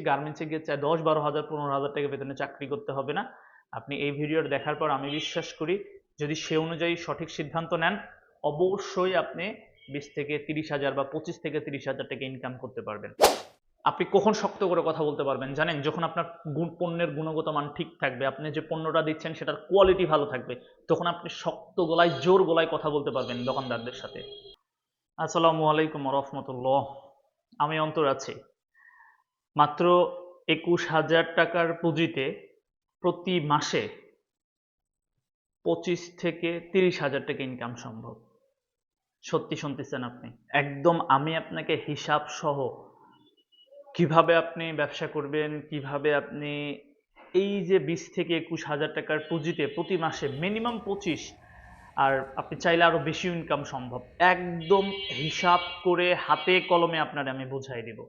গার্মেন্টসে গিয়ে চায় দশ, বারো হাজার, পনেরো হাজার টাকা বেতনে চাকরি করতে হবে না। আপনি এই ভিডিওর দেখার পর আমি বিশ্বাস করি, যদি সে অনুযায়ী সঠিক সিদ্ধান্ত নেন, অবশ্যই আপনি বিশ থেকে তিরিশ হাজার বা পঁচিশ থেকে তিরিশ হাজার টাকা ইনকাম করতে পারবেন। আপনি কখন শক্ত করে কথা বলতে পারবেন জানেন? যখন আপনার পণ্যের গুণগত মান ঠিক থাকবে, আপনি যে পণ্যটা দিচ্ছেন সেটার কোয়ালিটি ভালো থাকবে, তখন আপনি শক্ত গলায়, জোর গলায় কথা বলতে পারবেন দোকানদারদের সাথে। আসসালামু আলাইকুম রহমতুল্লাহ। আমি অন্তর আছি। মাত্র একুশ হাজার টাকার পুঁজিতে প্রতি মাসে পঁচিশ থেকে তিরিশ হাজার টাকা ইনকাম সম্ভব। সত্যি শুনতেছেন আপনি? একদম আমি আপনাকে হিসাব সহ কীভাবে আপনি ব্যবসা করবেন, কীভাবে আপনি এই যে বিশ থেকে একুশ হাজার টাকার পুঁজিতে প্রতি মাসে মিনিমাম পঁচিশ আর আপনি চাইলে আরও বেশি ইনকাম সম্ভব। একদম হিসাব করে হাতে কলমে আপনার আমি বুঝাই দিব।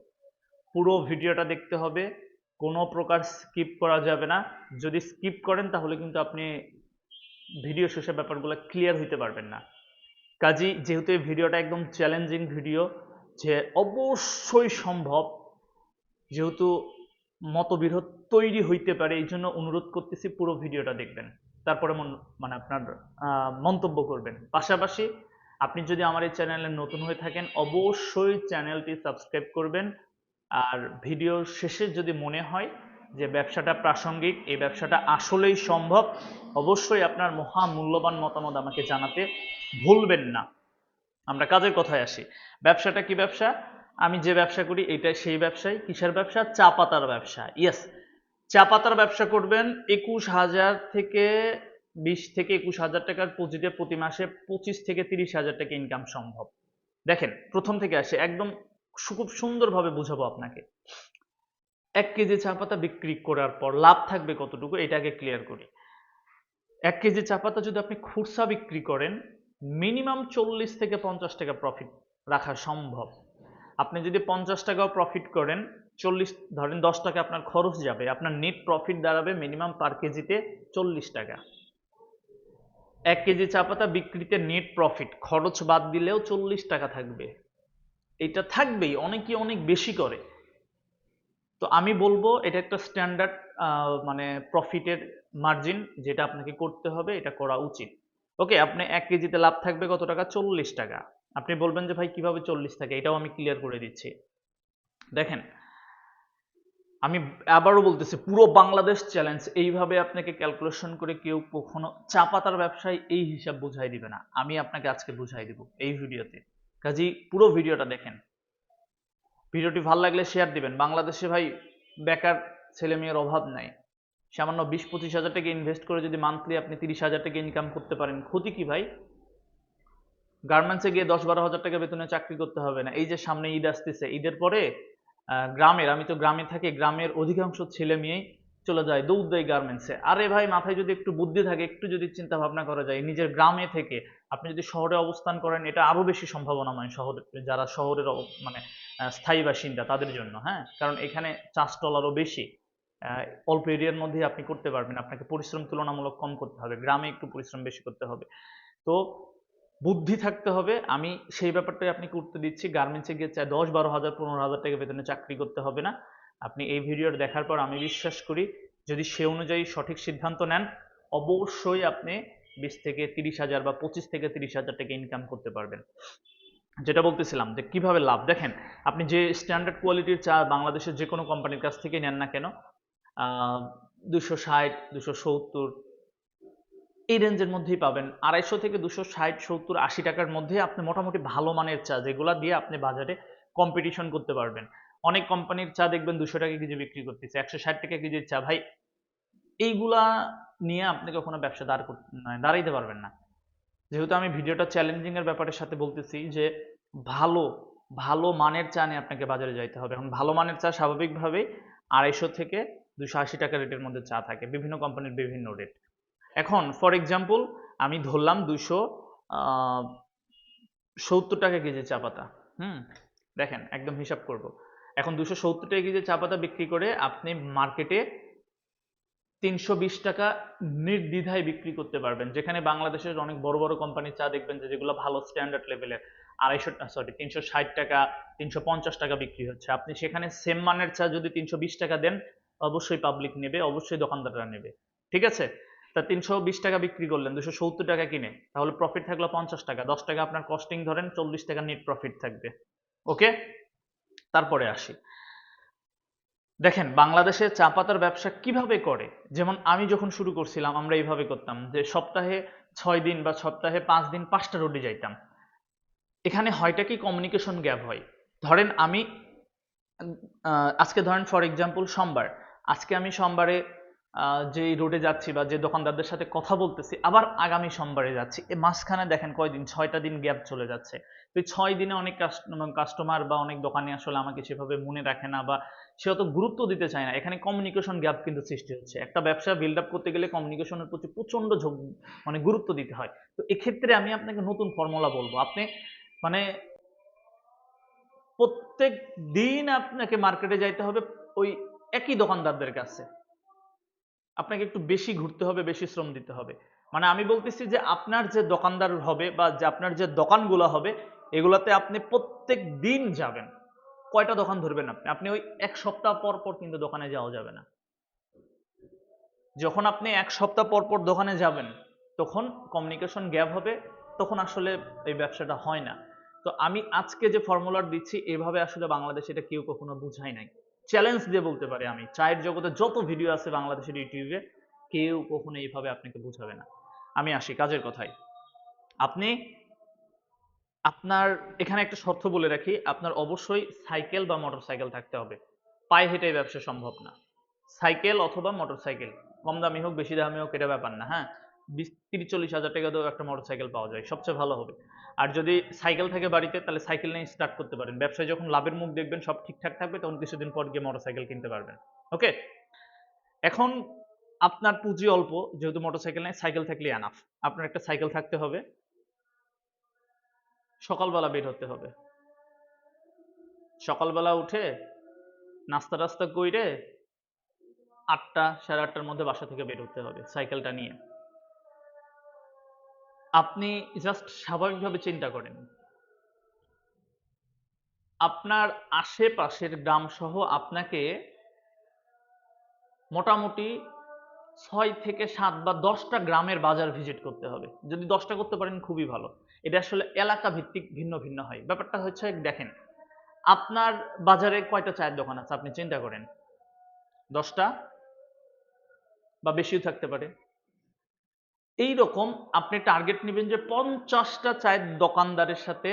পুরো ভিডিওটা দেখতে হবে। কোনো প্রকার স্কিপ করা যাবে না। যদি স্কিপ করেন, তাহলে কিন্তু আপনি ভিডিও শেষে ব্যাপারগুলো ক্লিয়ার হইতে পারবেন না। কাজী, যেহেতু এই ভিডিওটা একদম চ্যালেঞ্জিং ভিডিও যে অবশ্যই সম্ভব, যেহেতু মতবিরোধ তৈরি হইতে পারে, এই জন্য অনুরোধ করতেছি পুরো ভিডিওটা দেখবেন। তারপরে মন- আপনার মন্তব্য করবেন। পাশাপাশি আপনি যদি আমার এই চ্যানেলে নতুন হয়ে থাকেন, অবশ্যই চ্যানেলটি সাবস্ক্রাইব করবেন। আর ভিডিও শেষে যদি মনে হয় যে ব্যবসাটা প্রাসঙ্গিক, এই ব্যবসাটা আসলেই সম্ভব, অবশ্যই আপনার মহা মূল্যবান মতামত আমাকে জানাতে ভুলবেন না। আমরা কাজের কথায় আসি। ব্যবসাটা কি ব্যবসা? আমি যে ব্যবসা করি এটাই সেই ব্যবসায় কিসের ব্যবসা? চা পাতার ব্যবসা। ইয়েস চা পাতার ব্যবসা করবেন একুশ হাজার থেকে বিশ থেকে একুশ হাজার টাকার পুঁজিতে প্রতি মাসে পঁচিশ থেকে তিরিশ হাজার টাকা ইনকাম সম্ভব। দেখেন, প্রথম থেকে আসে, একদম খুব সুন্দরভাবে বুঝাবো আপনাকে। এক কেজি চা পাতা বিক্রি করার পর লাভ থাকবে কতটুকু এটা আগে ক্লিয়ার করি। এক কেজি চা পাতা যদি আপনি খুরসা বিক্রি করেন মিনিমাম চল্লিশ থেকে পঞ্চাশ টাকা প্রফিট রাখা সম্ভব। আপনি যদি পঞ্চাশ টাকাও প্রফিট করেন, চল্লিশ, ধরেন দশ টাকা আপনার খরচ যাবে, আপনার নেট প্রফিট দাঁড়াবে মিনিমাম পার কেজিতে চল্লিশ টাকা। এক কেজি চা পাতা বিক্রিতে নেট প্রফিট খরচ বাদ দিলেও চল্লিশ টাকা থাকবে। এটা থাকবেই, অনেকে অনেক বেশি করে। তো আমি বলব, এটা একটা স্ট্যান্ডার্ড মানে প্রফিটের মার্জিন যেটা আপনাকে করতে হবে, এটা করা উচিত। ওকে আপনি এক কেজিতে লাভ থাকবে কত টাকা? চল্লিশ টাকা। আপনি বলবেন যে, ভাই, কীভাবে চল্লিশ টাকা এটাও আমি ক্লিয়ার করে দিচ্ছি। দেখেন, আমি আবারও বলতেছি, পুরো বাংলাদেশ চ্যালেঞ্জ এইভাবে আপনাকে ক্যালকুলেশন করে কেউ কখনো চা পাতার ব্যবসায় এই হিসাব বুঝাই দিবে না। আমি আপনাকে আজকে বুঝাই দিব এই ভিডিওতে কাজেই পুরো ভিডিওটা দেখেন। ভিডিওটি ভালো লাগলে শেয়ার দিবেন। বাংলাদেশে ভাই বেকার ছেলে মেয়ের অভাব নাই। সামান্য বিশ পঁচিশ হাজার টাকা ইনভেস্ট করে যদি মান্থলি আপনি তিরিশ হাজার টাকা ইনকাম করতে পারেন, ক্ষতি কি ভাই? গার্মেন্টসে গিয়ে দশ বারো হাজার টাকা বেতনে চাকরি করতে হবে না। এই যে সামনে ঈদ আসতেছে, ঈদের পরে গ্রামের, আমি তো গ্রামে থাকি, গ্রামের অধিকাংশ ছেলে মেয়েই চলে যায় দৌড় দেয় গার্মেন্টসে আরে ভাই, মাথায় যদি একটু বুদ্ধি থাকে, একটু যদি চিন্তা ভাবনা করা যায়, নিজের গ্রামে থেকে আপনি যদি শহরে অবস্থান করেন, এটা আরও বেশি সম্ভাবনাময় শহরে, যারা শহরের মানে স্থায়ী বাসিন্দা, তাদের জন্য হ্যাঁ? কারণ এখানে চাষ টলারও বেশি। অল্প এরিয়ার মধ্যে আপনি করতে পারবেন, আপনাকে পরিশ্রম তুলনামূলক কম করতে হবে, গ্রামে একটু পরিশ্রম বেশি করতে হবে। তো বুদ্ধি থাকতে হবে, আমি সেই ব্যাপারটাই আপনি করতে দিচ্ছি গার্মেন্টসে গিয়ে চাই দশ বারো হাজার, পনেরো হাজার টাকা বেতনে চাকরি করতে হবে না। আপনি এই ভিডিওর দেখার পর আমি বিশ্বাস করি, যদি সে অনুযায়ী সঠিক সিদ্ধান্ত নেন, অবশ্যই আপনি বিশ থেকে তিরিশ হাজার বা পঁচিশ থেকে তিরিশ হাজার টাকা ইনকাম করতে পারবেন। যেটা বলতেছিলাম যে কীভাবে লাভ? দেখেন, আপনি যে স্ট্যান্ডার্ড কোয়ালিটির চা বাংলাদেশের যে কোনো কোম্পানির কাছ থেকে নেন না কেন দুশো ষাট, দুশো সত্তর, এই রেঞ্জের মধ্যেই পাবেন। আড়াইশো থেকে দুশো ষাট, সত্তর, আশি টাকার মধ্যে আপনি মোটামুটি ভালো মানের চা যেগুলা দিয়ে আপনি বাজারে কম্পিটিশন করতে পারবেন। অনেক কোম্পানির চা দেখবেন দুশো টাকা কেজি বিক্রি করতেছে, একশো ষাট টাকা কেজির চা। ভাই, এইগুলা নিয়ে আপনি কখনো ব্যবসা দাঁড় দাঁড়াইতে পারবেন না। যেহেতু আমি ভিডিওটা চ্যালেঞ্জিং এর ব্যাপারের সাথে বলতেছি যে ভালো ভালো মানের চা নিয়ে আপনাকে বাজারে যাইতে হবে। এখন ভালো মানের চা স্বাভাবিকভাবেই আড়াইশো থেকে দুশো আশি টাকা রেটের মধ্যে চা থাকে, বিভিন্ন কোম্পানির বিভিন্ন রেট। এখন ফর এক্সাম্পল আমি ধরলাম দুশো সত্তর টাকা কেজি চা পাতা। হুম, দেখেন, একদম হিসাব করব। এখন দুশো সত্তর টাকা কেজি চা পাতা বিক্রি করে আপনি মার্কেটে তিনশো বিশ টাকা নির্দ্বিধায় বিক্রি করতে পারবেন। যেখানে বাংলাদেশের অনেক বড় বড় কোম্পানির চা দেখবেন যে যেগুলো ভালো স্ট্যান্ডার্ড লেভেলের আড়াইশো সরি তিনশো ষাট টাকা, তিনশো পঞ্চাশ টাকা বিক্রি হচ্ছে। আপনি সেখানে সেম মানের চা যদি তিনশো বিশ টাকা দেন, অবশ্যই পাবলিক নেবে, অবশ্যই দোকানদাররা নেবে। ঠিক আছে? তা তিনশো বিশ টাকা বিক্রি করলেন দুশো সত্তর টাকা কিনে, তাহলে প্রফিট থাকল পঞ্চাশ টাকা। দশ টাকা আপনার কস্টিং ধরেন, চল্লিশ টাকা নেট প্রফিট থাকবে। ওকে তারপরে আসি। দেখেন, বাংলাদেশে চা পাতার ব্যবসা কীভাবে করে? যেমন আমি যখন শুরু করছিলাম, আমরা এইভাবে করতাম যে সপ্তাহে ছয় দিন বা সপ্তাহে পাঁচ দিন পাঁচটা রোডে যাইতাম। এখানে হয়টা কি কমিউনিকেশন গ্যাপ হয়? ধরেন আমি আজকে ধরেন ফর এক্সাম্পল সোমবার। আজকে আমি সোমবারে যে রোডে যাচ্ছি বা যে দোকানদারদের সাথে কথা বলতেছি, আবার আগামী সোমবারে যাচ্ছি। এ মাঝখানে দেখেন কয়দিন? ছয়টা দিন গ্যাপ চলে যাচ্ছে। তো ছয় দিনে অনেক কাস্টমার বা অনেক দোকানি আসলে আমাকে সেভাবে মনে রাখে না বা সে অত গুরুত্ব দিতে চায় না। এখানে কমিউনিকেশন গ্যাপ কিন্তু সৃষ্টি হচ্ছে। একটা ব্যবসা বিল্ড আপ করতে গেলে কমিউনিকেশনের প্রতি প্রচণ্ড ঝোঁক মানে গুরুত্ব দিতে হয়। তো এক্ষেত্রে আমি আপনাকে নতুন ফর্মুলা বলব। আপনি মানে প্রত্যেক দিন আপনাকে মার্কেটে যাইতে হবে ওই একই দোকানদারদের কাছে। আপনাকে একটু বেশি ঘুরতে হবে, বেশি শ্রম দিতে হবে। মানে আমি বলতেছি যে আপনার যে দোকানদার হবে বা যে আপনার যে দোকানগুলো হবে, এগুলাতে আপনি প্রত্যেক দিন যাবেন। কয়টা দোকান ধরবেন আপনি? আপনি ওই এক সপ্তাহ পর পর কিন্তু দোকানে যাওয়া যাবে না। যখন আপনি এক সপ্তাহ পর পর দোকানে যাবেন, তখন কমিউনিকেশন গ্যাপ হবে, তখন আসলে এই ব্যবসাটা হয় না। তো আমি আজকে যে ফর্মুলার দিচ্ছি, এভাবে আসলে বাংলাদেশে এটা কেউ কখনো বুঝাই নাই। চ্যালেঞ্জ দিয়ে বলতে পারি আমি। চায়ের জগতে যত ভিডিও আছে বাংলাদেশের ইউটিউবে কেউ কখনো এইভাবে আপনাকে বুঝাবে না। আমি আসি, কাজের কথায়। আপনি, আপনার, এখানে একটা শর্ত বলে রাখি, আপনার অবশ্যই সাইকেল বা মোটর সাইকেল থাকতে হবে। পায়ে হেঁটে ব্যবসা সম্ভব না। সাইকেল অথবা মোটর সাইকেল কম দামি হোক, বেশি দামি হোক, এটা ব্যাপার না হ্যাঁ? বিশ, তিরিশ, চল্লিশ হাজার টাকা দিয়েও একটা মোটর সাইকেল পাওয়া যায়, সবচেয়ে ভালো হবে। আর যদি সাইকেল থাকে বাড়িতে, তাহলে সাইকেল নিয়ে স্টার্ট করতে পারেন। ব্যবসায় যখন লাভের মুখ দেখবেন, সব ঠিকঠাক থাকবে, তখন কিছুদিন পর গিয়ে মোটর সাইকেল কিনতে পারবেন। ওকে এখন আপনার পুঁজি অল্প, যেহেতু মোটর সাইকেল নেই সাইকেল থাকলে আনাফ আপনার একটা সাইকেল থাকতে হবে। সকালবেলা বের হতে হবে। সকালবেলা উঠে নাস্তা টাস্তা কইরে আটটা, সাড়ে আটটার মধ্যে বাসা থেকে বের হতে হবে সাইকেলটা নিয়ে। আপনি জাস্ট স্বাভাবিকভাবে চিন্তা করেন। আপনার আশেপাশের গ্রাম সহ আপনাকে মোটামুটি ছয় থেকে সাত বা দশটা গ্রামের বাজার ভিজিট করতে হবে। যদি দশটা করতে পারেন খুবই ভালো। এটা আসলে এলাকা ভিত্তিক ভিন্ন ভিন্ন হয়। ব্যাপারটা হচ্ছে, দেখেন, আপনার বাজারে কয়টা চায়ের দোকান আছে? আপনি চিন্তা করেন। দশটা বা বেশিও থাকতে পারে। এই রকম আপনি টার্গেট নেবেন যে পঞ্চাশটা চায়ের দোকানদারের সাথে,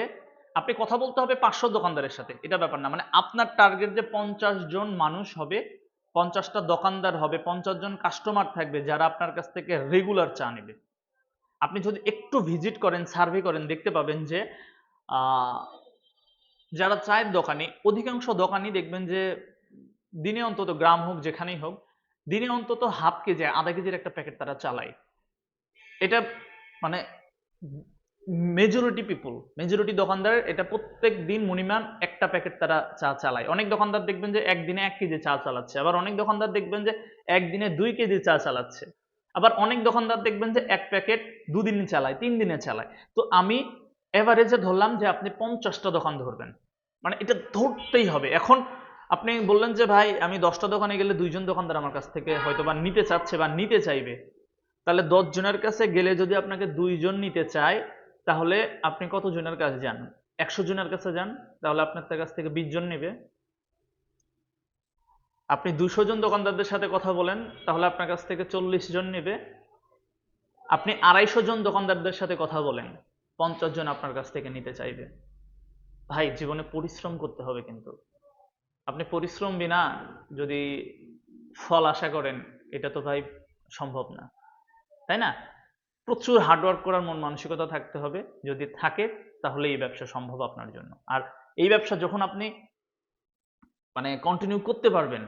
আপনি কথা বলতে হবে পাঁচশো দোকানদারের সাথে। এটা ব্যাপার না মানে আপনার টার্গেট যে পঞ্চাশ জন মানুষ হবে, পঞ্চাশটা দোকানদার হবে, পঞ্চাশ জন কাস্টমার থাকবে যারা আপনার কাছ থেকে রেগুলার চা নেবে। আপনি যদি একটু ভিজিট করেন সার্ভে করেন, দেখতে পাবেন যে যারা চায়ের দোকানে, অধিকাংশ দোকানই দেখবেন যে দিনে অন্তত গ্রাম হোক, যেখানেই হোক, দিনে অন্তত হাফ কেজি, আধা কেজির একটা প্যাকেট তারা চালায়। এটা মানে মেজরিটি পিপুল মেজরিটি দোকানদার এটা প্রত্যেক দিন মিনিমাম একটা প্যাকেট তারা চা চালায়। অনেক দোকানদার দেখবেন যে একদিনে এক কেজি চা চালাচ্ছে, আবার অনেক দোকানদার দেখবেন যে একদিনে দুই কেজি চা চালাচ্ছে, আবার অনেক দোকানদার দেখবেন যে এক প্যাকেট দুদিন চালায়, তিন দিনে চালায়। তো আমি এভারেজে ধরলাম যে আপনি পঞ্চাশটা দোকান ধরবেন। মানে এটা ধরতেই হবে। এখন আপনি বললেন যে, ভাই, আমি দশটা দোকানে গেলে দুইজন দোকানদার আমার কাছ থেকে হয়তো বা নিতে চাচ্ছে বা নিতে চাইবে। তাহলে দশ জনের কাছে গেলে যদি আপনাকে দুইজন নিতে চায়, তাহলে আপনি কত জনের কাছে যান? একশো জনের কাছে যান, তাহলে আপনার কাছ থেকে বিশ জন নেবে। আপনি দুশো জন দোকানদারদের সাথে কথা বলেন, তাহলে আপনার কাছ থেকে চল্লিশ জন নেবে। আপনি আড়াইশো জন দোকানদারদের সাথে কথা বলেন, পঞ্চাশ জন আপনার কাছ থেকে নিতে চাইবে। ভাই, জীবনে পরিশ্রম করতে হবে কিন্তু। আপনি পরিশ্রম বিনা যদি ফল আশা করেন, এটা তো ভাই সম্ভব না। তাই না? প্রচুর হার্ডওয়ার্ক করার মন মানসিকতা থাকতে হবে। যদি থাকে, তাহলে এই ব্যবসা সম্ভব আপনার জন্য। আর এই ব্যবসা যখন আপনি মানে কন্টিনিউ করতে পারবেন,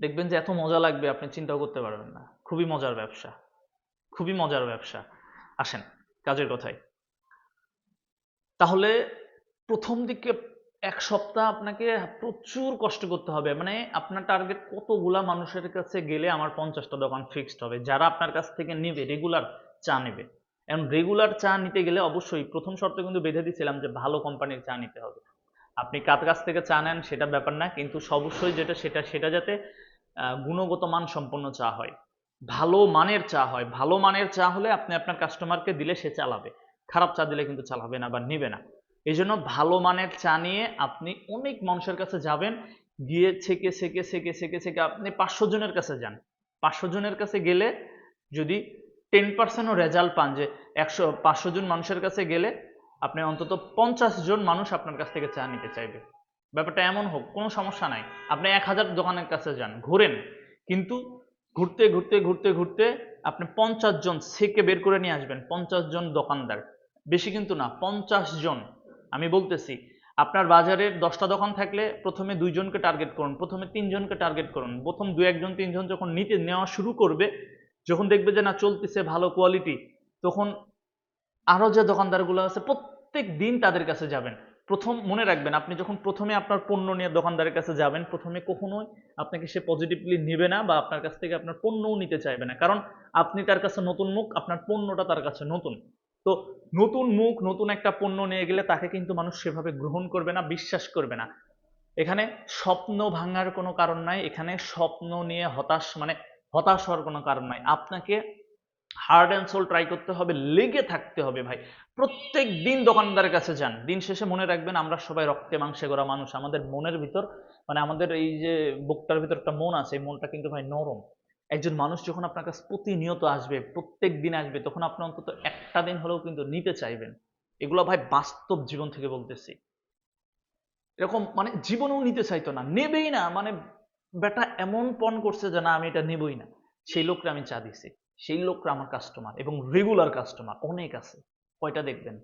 দেখবেন যে এত মজা লাগবে, আপনি চিন্তাও করতে পারবেন না। খুবই মজার ব্যবসা। খুবই মজার ব্যবসা। আসেন, কাজের কথায়। তাহলে প্রথম দিকে এক সপ্তাহ আপনাকে প্রচুর কষ্ট করতে হবে। মানে আপনার টার্গেট কতগুলা মানুষের কাছে গেলে আমার পঞ্চাশটা দোকান ফিক্সড হবে? যারা আপনার কাছ থেকে নেবে রেগুলার চা নেবে। এখন রেগুলার চা নিতে গেলে অবশ্যই প্রথম শর্ত কিন্তু বেঁধে দিয়েছিলাম যে ভালো কোম্পানির চা নিতে হবে। আপনি কার কাছ থেকে চা নেন সেটা ব্যাপার না, কিন্তু অবশ্যই যেটা সেটা সেটা যাতে গুণগত মান সম্পন্ন চা হয়। ভালো মানের চা হয়। ভালো মানের চা হলে আপনি আপনার কাস্টমারকে দিলে সে চালাবে। খারাপ চা দিলে কিন্তু চালাবে না বা নিবে না। এই জন্য ভালো মানের চা নিয়ে আপনি অনেক মানুষের কাছে যাবেন, গিয়ে ছেকে ছেকে ছেকে ছেকে ছেকে আপনি পাঁচশো জনের কাছে যান। পাঁচশো জনের কাছে গেলে যদি টেন পার্সেন্টও রেজাল্ট পান যে একশো, পাঁচশো জন মানুষের কাছে গেলে আপনি অন্তত পঞ্চাশ জন মানুষ আপনার কাছ থেকে চা নিতে চাইবে। ব্যাপারটা এমন হোক, কোনো সমস্যা নাই। আপনি এক হাজার দোকানের কাছে যান, ঘোরেন। কিন্তু ঘুরতে ঘুরতে ঘুরতে ঘুরতে আপনি পঞ্চাশ জন সেকে বের করে নিয়ে আসবেন, পঞ্চাশ জন দোকানদার। বেশি কিন্তু না, পঞ্চাশ জন। আমি বলতেছি, আপনার বাজারের দশটা দোকান থাকলে প্রথমে দুইজনকে টার্গেট করুন, প্রথমে তিনজনকে টার্গেট করুন, প্রথম দু একজন তিনজন যখন নিতে নেওয়া শুরু করবে, যখন দেখবে যে না চলতেছে ভালো কোয়ালিটি তখন আরও যে দোকানদারগুলো আছে প্রত্যেক দিন তাদের কাছে যাবেন। প্রথম মনে রাখবেন, আপনি যখন প্রথমে আপনার পণ্য নিয়ে দোকানদারের কাছে যাবেন, প্রথমে কখনোই আপনাকে সে পজিটিভলি নেবে না বা আপনার কাছ থেকে আপনার পণ্যও নিতে চাইবে না। কারণ আপনি তার কাছে নতুন মুখ, আপনার পণ্যটা তার কাছে নতুন। তো নতুন মুখ, নতুন একটা পণ্য নিয়ে গেলে তাকে কিন্তু মানুষ সেভাবে গ্রহণ করবে না, বিশ্বাস করবে না। এখানে স্বপ্ন ভাঙার কোনো কারণ নাই, এখানে স্বপ্ন নিয়ে হতাশ মানে হতাশ হওয়ার কোনো কারণ নাই। আপনাকে হার্ড অ্যান্ড সোল ট্রাই করতে হবে, লেগে থাকতে হবে ভাই। প্রত্যেক দিন দোকানদারের কাছে যান। দিন শেষে মনে রাখবেন, আমরা সবাই রক্তে মাংসে গড়া মানুষ। আমাদের মনের ভিতর মানে আমাদের এই যে বুকটার ভিতর একটা মন আছে, এই মনটা কিন্তু ভাই নরম। একজন মানুষ যখন আপনার কাছে প্রতিনিয়ত আসবে, প্রত্যেক দিন আসবে, তখন আপনি অন্তত একটা দিন হলেও কিন্তু নিতে চাইবেন। এগুলো ভাই বাস্তব জীবন থেকে বলতেছি। এরকম মানে জীবনেও নিতে চাইতো না, নেবেই না। মানে বেটা এমন পণ করছে যে, না, আমি এটা নেবই না। সেই লোকটা আমি চা দিছি। সেই লোকটা আমার কাস্টমার এবং রেগুলার কাস্টমার অনেক আছে। কয়টা দেখবেন?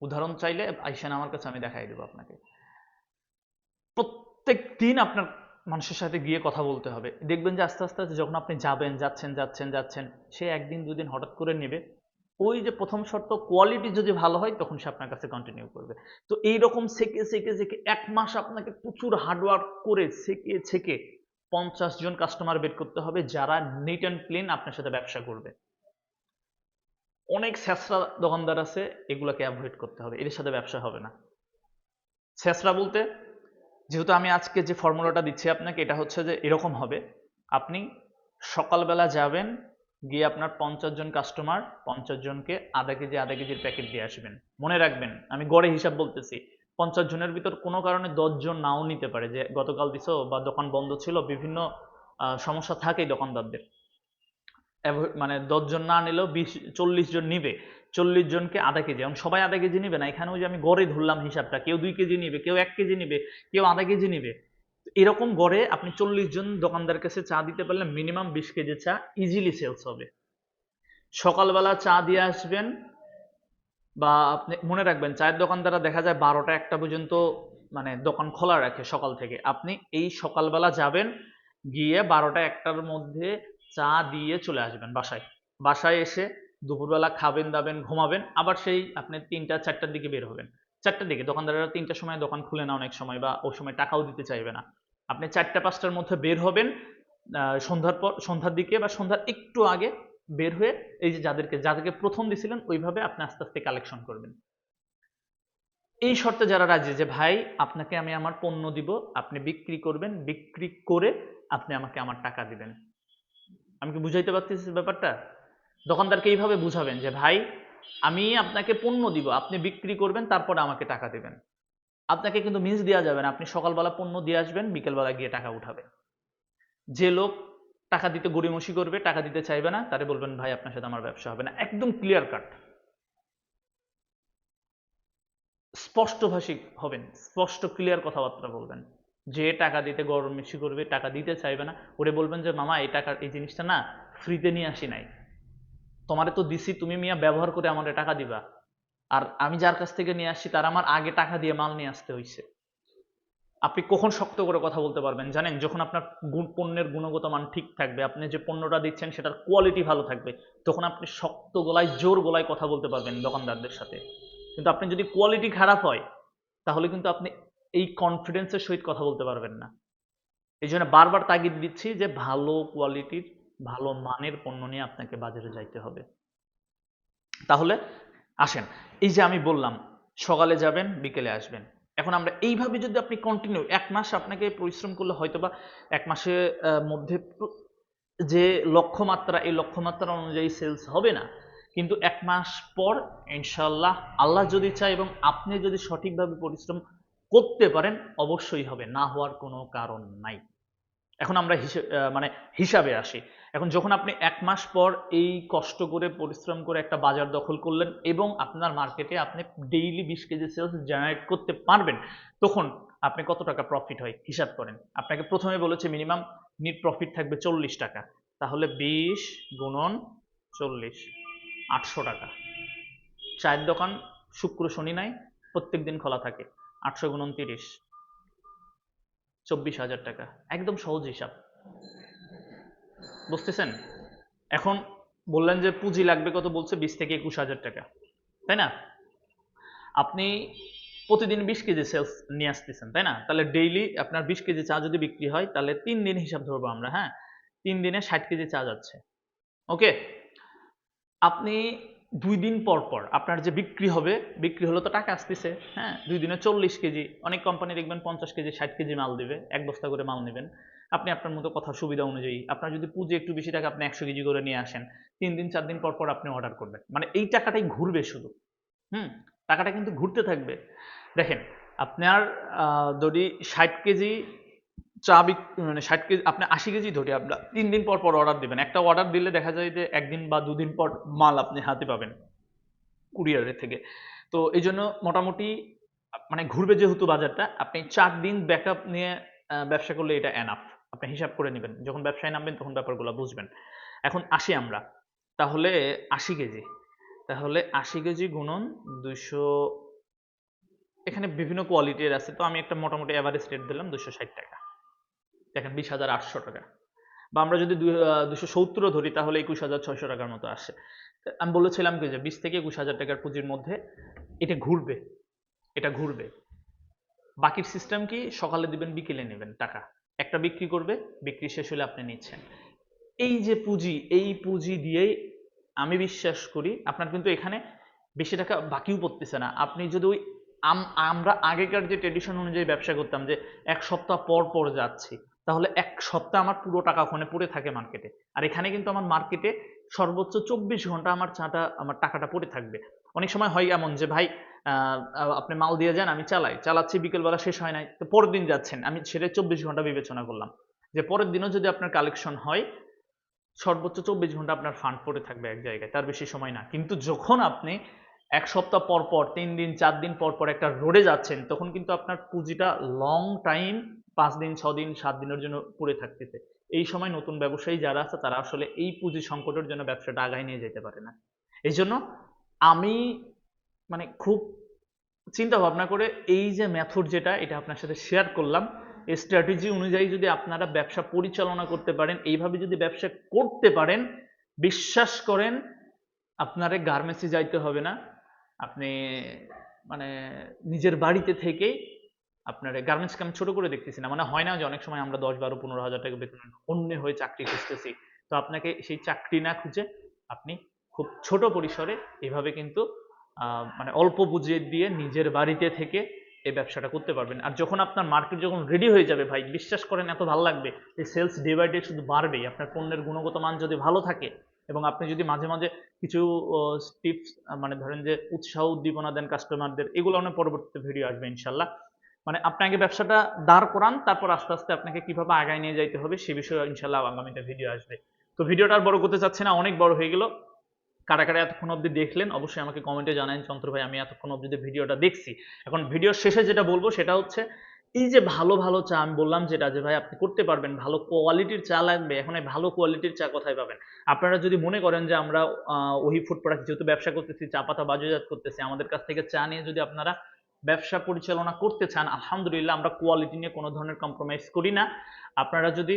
উদাহরণ চাইলে আইসেন আমার কাছে, আমি দেখাই দেবো আপনাকে। প্রত্যেক দিন আপনার মানুষের সাথে গিয়ে কথা বলতে হবে। দেখবেন যে আস্তে আস্তে যখন আপনি যাবেন, যাচ্ছেন যাচ্ছেন যাচ্ছেন, সে একদিন, দুদিন হঠাৎ করে নেবে। ওই যে প্রথম শর্ত কোয়ালিটি যদি ভালো হয়, তখন সে আপনার কাছে কন্টিনিউ করবে। তো এইরকম সেকে সেকে সেকে এক মাস আপনাকে প্রচুর হার্ডওয়ার্ক করে সেকে ছেকে পঞ্চাশ জন কাস্টমার বের করতে হবে, যারা নিট অ্যান্ড ক্লিন আপনার সাথে ব্যবসা করবে। অনেক স্যাঁচড়া দোকানদার আছে, এগুলোকে অ্যাভয়েড করতে হবে, এদের সাথে ব্যবসা হবে না। স্যাঁচড়া বলতে যেহেতু আমি আজকে যে ফর্মুলাটা দিচ্ছি আপনাকে, এটা হচ্ছে যে এরকম হবে। আপনি সকালবেলা যাবেন, গিয়ে আপনার পঞ্চাশ জন কাস্টমার পঞ্চাশ জনকে আধা কেজি, আধা কেজির প্যাকেট দিয়ে আসবেন। মনে রাখবেন, আমি গড়ে হিসাব বলতেছি, পঞ্চাশ জনের ভিতর কোনো কারণে জন নাও নিতে পারে। যে গতকাল দিছো বা দোকান বন্ধ ছিল, বিভিন্ন সমস্যা থাকে দোকানদারদের। মানে দশ জন না নিলেও বিশ, চল্লিশ জন নিবে। চল্লিশ জনকে আধা কেজি। এখন সবাই আধা কেজি নিবে না। এখানেও যে আমি গড়ে ধরলাম হিসাবটা। কেউ দুই কেজি নিবে, কেউ এক কেজি নিবে, কেউ আধা কেজি নিবে। এরকম গড়ে আপনি চল্লিশ জন দোকানদার কাছে চা দিতে পারলে মিনিমাম বিশ কেজি চা ইজিলি সেলস হবে। সকালবেলা চা দিয়ে আসবেন বা আপনি, মনে রাখবেন চায়ের দোকানদাররা দেখা যায় বারোটা একটা পর্যন্ত মানে দোকান খোলা রাখে সকাল থেকে। আপনি এই সকালবেলা যাবেন, গিয়ে বারোটা একটার মধ্যে চা দিয়ে চলে আসবেন বাসায়। বাসায় এসে দুপুরবেলা খাবেন, দাবেন, ঘুমাবেন, আবার সেই আপনি তিনটা, চারটার দিকে বের হবেন। চারটার দিকে দোকানদাররা তিনটার সময় দোকান খুলে না অনেক সময় বা ওই সময় টাকাও দিতে চাইবে না। আপনি চারটা, পাঁচটার মধ্যে বের হবেন সন্ধ্যার পর, সন্ধ্যার দিকে বা সন্ধ্যার একটু আগে বের হয়ে এই যে যাদেরকে যাদেরকে প্রথম দিছিলেন, ওইভাবে আপনি আস্তে আস্তে কালেকশন করবেন। এই শর্তে যারা রাজি যে, ভাই, আপনাকে আমি আমার পণ্য দিব, আপনি বিক্রি করবেন, বিক্রি করে আপনি আমাকে আমার টাকা দিবেন। আমি কি বুঝাইতে পারতেছি ব্যাপারটা? দোকানদারকে এইভাবে বুঝাবেন যে, ভাই, আমি আপনাকে পণ্য দিব, আপনি বিক্রি করবেন, তারপরে আমাকে টাকা দিবেন। আপনাকে কিন্তু মিস দেওয়া যাবে না। আপনি সকালবেলা পণ্য দিয়ে আসবেন, বিকেলবেলা গিয়ে টাকা উঠাবে যে লোক টাকা দিতে গড়িমসি করবে, টাকা দিতে চাইবে না, তারে বলবেন, ভাই, আপনার সাথে আমার ব্যবসা হবে না। একদম ক্লিয়ার কাট স্পষ্টভাষী হবেন, স্পষ্ট ক্লিয়ার কথাবার্তা বলবেন। যে টাকা দিতে গরম মিশি করবে, টাকা দিতে চাইবে না, ওরে বলবেন যে, মামা, এই টাকা, এই জিনিসটা না ফ্রিতে নিয়ে আসি নাই। তোমারে তো দিছি, তুমি মিয়া ব্যবহার করে আমারে টাকা দিবা। আর আমি যার কাছ থেকে নিয়ে আসছি, তার আমার আগে টাকা দিয়ে মাল নিয়ে আসতে হইছে। আপনি কখন শক্ত করে কথা বলতে পারবেন, জানেন? যখন আপনার পণ্যের গুণগত মান ঠিক থাকবে, আপনি যে পণ্যটা দিচ্ছেন, সেটার কোয়ালিটি ভালো থাকবে, তখন আপনি শক্ত গলায়, জোর গলায় কথা বলতে পারবেন দোকানদারদের সাথে। কিন্তু আপনি যদি কোয়ালিটি খারাপ হয়, তাহলে কিন্তু আপনি এই কনফিডেন্সের সহিত কথা বলতে পারবেন না। এই জন্য বারবার তাগিদ দিচ্ছি যে ভালো কোয়ালিটির ভালো মানের পণ্য নিয়ে আপনাকে বাজারে যাইতে হবে। তাহলে আসেন, এই যে আমি বললাম, সকালে যাবেন, বিকেলে আসবেন। এখন আমরা এইভাবে যদি আপনি কন্টিনিউ এক মাস আপনাকে পরিশ্রম করলে হয়তো বা এক মাসের মধ্যে যে লক্ষ্যমাত্রা, এই লক্ষ্যমাত্রা অনুযায়ী সেলস হবে না। কিন্তু এক মাস পর ইনশাল্লাহ আল্লাহ যদি চায় এবং আপনি যদি সঠিকভাবে পরিশ্রম করতে পারেন, অবশ্যই হবে, না হওয়ার কোনো কারণ নাই। এখন আমরা মানে হিসাবে আসি। এখন যখন আপনি এক মাস পর এই কষ্ট করে, পরিশ্রম করে একটা বাজার দখল করলেন এবং আপনার মার্কেটে আপনি ডেইলি বিশ কেজি সেলস জেনারেট করতে পারবেন, তখন আপনি কত টাকা প্রফিট হয় হিসাব করেন। আপনাকে প্রথমে বলেছে মিনিমাম নিট প্রফিট থাকবে চল্লিশ টাকা, তাহলে বিশ গুণন চল্লিশ, আটশো টাকা। চায়ের দোকান শুক্র শনি নাই, প্রত্যেক দিন খোলা থাকে। আটশো গুণন তিরিশ চব্বিশ হাজার টাকা। একদম সহজ হিসাব। বুঝতেছেন? এখন বললেন যে পুঁজি লাগবে কত, বলছে বিশ থেকে একুশ হাজার টাকা। তাই না? আপনি প্রতিদিন বিশ কেজি সেলস নিয়ে আসতেছেন, তাই না? তাহলে ডেইলি আপনার বিশ কেজি চা যদি বিক্রি হয়, তাহলে তিন দিন হিসাব ধরবো আমরা হ্যাঁ? তিন দিনে ষাট কেজি চা যাচ্ছে। ওকে আপনি দুই দিন পর পর আপনার যে বিক্রি হবে, বিক্রি হলে তো টাকা আসতেছে হ্যাঁ? দুই দিনে চল্লিশ কেজি, অনেক কোম্পানি দেখবেন পঞ্চাশ কেজি, ষাট কেজি মাল দিবে, এক বস্তা করে মাল নেবেন। আপনি আপনার মতো কথা সুবিধা অনুযায়ী, আপনার যদি পুঁজি একটু বেশি টাকা আপনি একশো কেজি করে নিয়ে আসেন, তিন দিন, চার দিন পর পর আপনি অর্ডার করবেন। মানে এই টাকাটাই ঘুরবে শুধু, হুম? টাকাটা কিন্তু ঘুরতে থাকবে। দেখেন, আপনার যদি ষাট কেজি চা বিক মানে ষাট কেজি, আপনি আশি কেজি ধরি আপনার তিন দিন পর পর অর্ডার দিবেন। একটা অর্ডার দিলে দেখা যায় যে একদিন বা দুদিন পর মাল আপনি হাতে পাবেন কুরিয়ারের থেকে। তো এই জন্য মোটামুটি মানে ঘুরবে যেহেতু বাজারটা, আপনি চার দিন ব্যাকআপ নিয়ে ব্যবসা করলে এটা এনাফ আপনি হিসাব করে নেবেন। যখন ব্যবসায় নামবেন তখন ব্যাপারগুলো বুঝবেন। এখন আসি আমরা। তাহলে আশি কেজি। তাহলে আশি কেজি গুণন দুইশো, এখানে বিভিন্ন কোয়ালিটির আছে। তো আমি একটা মোটামুটি অ্যাভারেজ রেট দিলাম দুশো ষাট টাকা। দেখেন বিশ হাজার আটশো টাকা। বা আমরা যদি দুশো সত্তরও ধরি, তাহলে একুশ হাজার ছয়শো টাকার মতো আসে। আমি বলেছিলাম কি যে বিশ থেকে একুশ হাজার টাকার পুঁজির মধ্যে এটা ঘুরবে। এটা ঘুরবে। বাকির সিস্টেম কি? সকালে দিবেন, বিকেলে নেবেন টাকা। একটা বিক্রি করবে, বিক্রি শেষ হলে আপনি নিচ্ছেন। এই যে পুঁজি, এই পুঁজি দিয়েই আমি বিশ্বাস করি, আপনার কিন্তু এখানে বেশি টাকা বাকিও পড়তেছে না। আপনি যদি ওই আম- আমরা আগেকার যে ট্রেডিশন অনুযায়ী ব্যবসা করতাম যে এক সপ্তাহ পর পর যাচ্ছি তাহলে এক সপ্তাহ আমার পুরো টাকা ওখানে পড়ে থাকে মার্কেটে আর এখানে কিন্তু আমার মার্কেটে সর্বোচ্চ চব্বিশ ঘণ্টা আমার চাটা আমার টাকাটা পড়ে থাকবে। অনেক সময় হয় এমন যে, ভাই আপনি মাল দিয়ে যান, আমি চালাই। চালাচ্ছি, বিকেলবেলা শেষ হয় নাই। তো পরের দিন যাচ্ছেন। আমি সেটা চব্বিশ ঘণ্টা বিবেচনা করলাম। যে, পরের দিনও যদি আপনার কালেকশন হয়, সর্বোচ্চ চব্বিশ ঘণ্টা আপনার ফান্ড পড়ে থাকবে এক জায়গায়। তার বেশি সময় না। কিন্তু যখন আপনি এক সপ্তাহ পর পর তিন দিন, চার দিন পর পর একটা রোডে যাচ্ছেন, তখন কিন্তু আপনার পুঁজিটা লং টাইম পাঁচ দিন, ছ দিন, সাত দিনের জন্য পড়ে থাকতেছে। এই সময় নতুন ব্যবসায়ী যারা আছে, তারা আসলে এই পুঁজি সংকটের জন্য ব্যবসাটা আগায় নিয়ে যেতে পারে না। এই জন্য আমি মানে খুব চিন্তা ভাবনা করে এই যে মেথড যেটা, এটা আপনার সাথে শেয়ার করলাম। স্ট্র্যাটেজি অনুযায়ী যদি আপনারা ব্যবসা পরিচালনা করতে পারেন, এইভাবে যদি ব্যবসা করতে পারেন, বিশ্বাস করেন, আপনারে গার্মেন্টসে যাইতে হবে না। আপনি মানে নিজের বাড়িতে থেকেই আপনার গার্মেন্টসকে আমি ছোট করে দেখতেছি না। মানে হয় না যে অনেক সময় আমরা দশ বারো পনেরো হাজার টাকা বেতন অন্য হয়ে চাকরি খুঁজতেছি। তো আপনাকে সেই চাকরি না খুঁজে আপনি খুব ছোট পরিসরে এভাবে কিন্তু মানে অল্প পুঁজি দিয়ে নিজের বাড়িতে থেকে এই ব্যবসাটা করতে পারবেন। আর যখন আপনার মার্কেট যখন রেডি হয়ে যাবে ভাই, বিশ্বাস করেন এত ভালো লাগবে এই সেলস ডে বাই ডে শুধু বাড়বেই। আপনার পণ্যের গুণগত মান যদি ভালো থাকে এবং আপনি যদি মাঝে মাঝে কিছু টিপস মানে ধরেন যে উৎসাহ উদ্দীপনা দেন কাস্টমারদের এগুলো অনেক পরবর্তীতে ভিডিও আসবে ইনশাল্লাহ। মানে আপনাকে ব্যবসাটা দাঁড় করান, তারপর আস্তে আস্তে আপনাকে কীভাবে আগায় নিয়ে যাইতে হবে সে বিষয়ে ইনশাল্লাহ আগামীতে ভিডিও আসবে। তো ভিডিওটা আর বড় করতে চাচ্ছে না, অনেক বড় হয়ে গেল। কারা কারা এতক্ষণ অবধি দেখলেন, অবশ্যই আমাকে কমেন্টে জানান চন্দ্র ভাই, আমি এতক্ষণ অবধি যে ভিডিওটা দেখছি, এখন ভিডিওর শেষে যেটা বলব সেটা হচ্ছে, এই যে ভালো ভালো চা, আমি বললাম যেটা যে ভাই, আপনি করতে পারবেন, ভালো কোয়ালিটির চা লাগবে, এখন এই ভালো কোয়ালিটির চা কোথায় পাবেন? আপনারা যদি মনে করেন যে আমরা ওহি ফুড প্রোডাক্ট যেহেতু ব্যবসা করতেছি, চা পাতা বাজারজাত করতেছি, আমাদের কাছ থেকে চা নিয়ে যদি আপনারা ব্যবসা পরিচালনা করতে চান, আলহামদুলিল্লাহ আমরা কোয়ালিটি নিয়ে কোনো ধরনের কম্প্রোমাইজ করি না। আপনারা যদি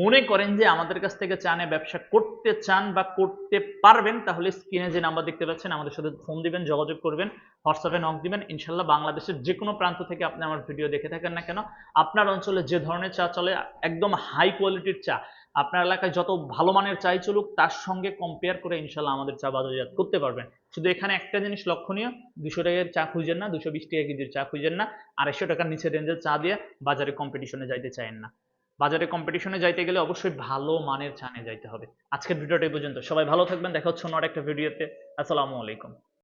মনে করেন যে আমাদের কাছ থেকে চানে ব্যবসা করতে চান বা করতে পারবেন, তাহলে স্ক্রিনে যে নাম্বার দেখতে পাচ্ছেন, আমাদের সাথে ফোন দিবেন, যোগাযোগ করবেন হোয়াটসঅ্যাপে নক দিবেন। ইনশাল্লাহ বাংলাদেশের যে কোনো প্রান্ত থেকে আপনি আমার ভিডিও দেখে থাকেন না কেন, আপনার অঞ্চলে যে ধরনের চা চলে, একদম হাই কোয়ালিটির চা। আপনার এলাকায় যত ভালো মানের চাই চলুক, তার সঙ্গে কম্পেয়ার করে ইনশাল্লাহ আমাদের চা বাজারজাত করতে পারবেন। শুধু এখানে একটা জিনিস লক্ষণীয়, দুশো টাকার চা খুঁজেন না, দুশো বিশ টাকা কেজির চা খুঁজেন না, আড়াইশো টাকার নিচে রেঞ্জের চা দিয়ে বাজারে কম্পিটিশনে যাইতে চাইেন না। বাজারে কম্পিটিশনে যাইতে গেলে অবশ্যই ভালো মানের চা নিয়ে যাইতে হবে। আজকের ভিডিওটা পর্যন্ত। সবাই ভালো থাকবেন, দেখা হচ্ছে অন্য একটা ভিডিওতে আসসালামু আলাইকুম।